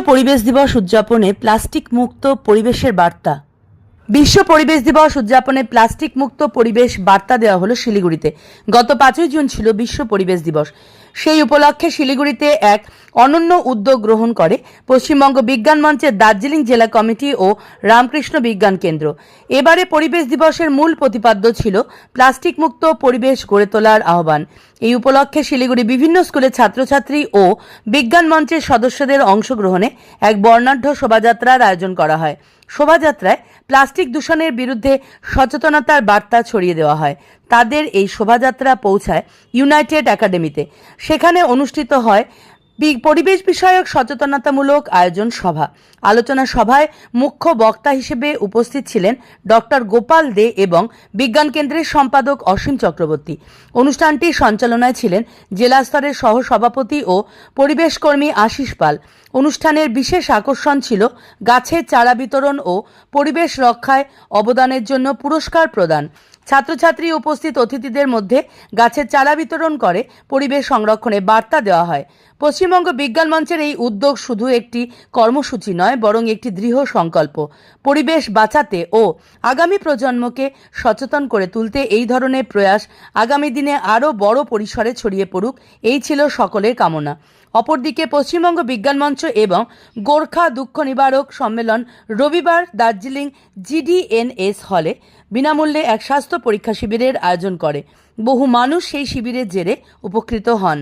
পরিবেশ দিবস উদযাপনে প্লাস্টিক মুক্ত পরিবেশের বার্তা। বিশ্ব পরিবেশ দিবস উদযাপনে প্লাস্টিক মুক্ত পরিবেশ বার্তা দেওয়া হলো শিলিগুড়িতে। গত পাঁচই জুন ছিল বিশ্ব পরিবেশ দিবস। সেই উপলক্ষে শিলিগুড়িতে এক অনন্য উদ্যোগ গ্রহণ করে পশ্চিমবঙ্গ বিজ্ঞান মঞ্চের দার্জিলিং জেলা কমিটি ও রামকৃষ্ণ বিজ্ঞান কেন্দ্র। এবারে পরিবেশ দিবসের মূল প্রতিপাদ্য ছিল প্লাস্টিক মুক্ত পরিবেশ গড়ে তোলার আহ্বান। এই উপলক্ষে শিলিগুড়ি বিভিন্ন স্কুলের ছাত্রছাত্রী ও বিজ্ঞান মঞ্চের সদস্যদের অংশগ্রহণে এক বর্ণাঢ্য শোভাযাত্রার আয়োজন করা হয়। শোভাযাত্রায় প্লাস্টিক দূষণের বিরুদ্ধে সচেতনতার বার্তা ছড়িয়ে দেওয়া হয়। তাদের এই শোভাযাত্রা পৌঁছায় ইউনাইটেড একাডেমিতে। সেখানে অনুষ্ঠিত হয় পরিবেশ বিষয়ক সচেতনতামূলক আয়োজন সভা। আলোচনা সভায় মুখ্য বক্তা হিসেবে উপস্থিত ছিলেন ডক্টর গোপাল দে এবং বিজ্ঞান কেন্দ্রের সম্পাদক অসীম চক্রবর্তী। অনুষ্ঠানটি সঞ্চালনায় ছিলেন জেলা স্তরের সহ সভাপতি ও পরিবেশ কর্মী আশিস পাল। অনুষ্ঠানের বিশেষ আকর্ষণ ছিল গাছের চারা বিতরণ ও পরিবেশ রক্ষায় অবদানের জন্য পুরস্কার প্রদান। ছাত্রছাত্রী উপস্থিত অতিথিদের মধ্যে গাছের চারা বিতরণ করে পরিবেশ সংরক্ষণে বার্তা দেওয়া হয়। পশ্চিমবঙ্গ বিজ্ঞান মঞ্চের এই উদ্যোগ শুধু একটি কর্মসূচি নয়, বরং একটি দৃঢ় সংকল্প। পরিবেশ বাঁচাতে ও আগামী প্রজন্মকে সচেতন করে তুলতে এই ধরনের প্রয়াস আগামী দিনে আরও বড় পরিসরে ছড়িয়ে পড়ুক, এই ছিল সকলের কামনা। অপরদিকে পশ্চিমবঙ্গ বিজ্ঞান মঞ্চ এবং গোর্খা দুঃখ নিবারক সম্মেলন রবিবার দার্জিলিং জিডিএনএস হলে বিনামূল্যে এক স্বাস্থ্য পরীক্ষা শিবিরের আয়োজন করে। বহু মানুষ সেই শিবিরের জেরে উপকৃত হন।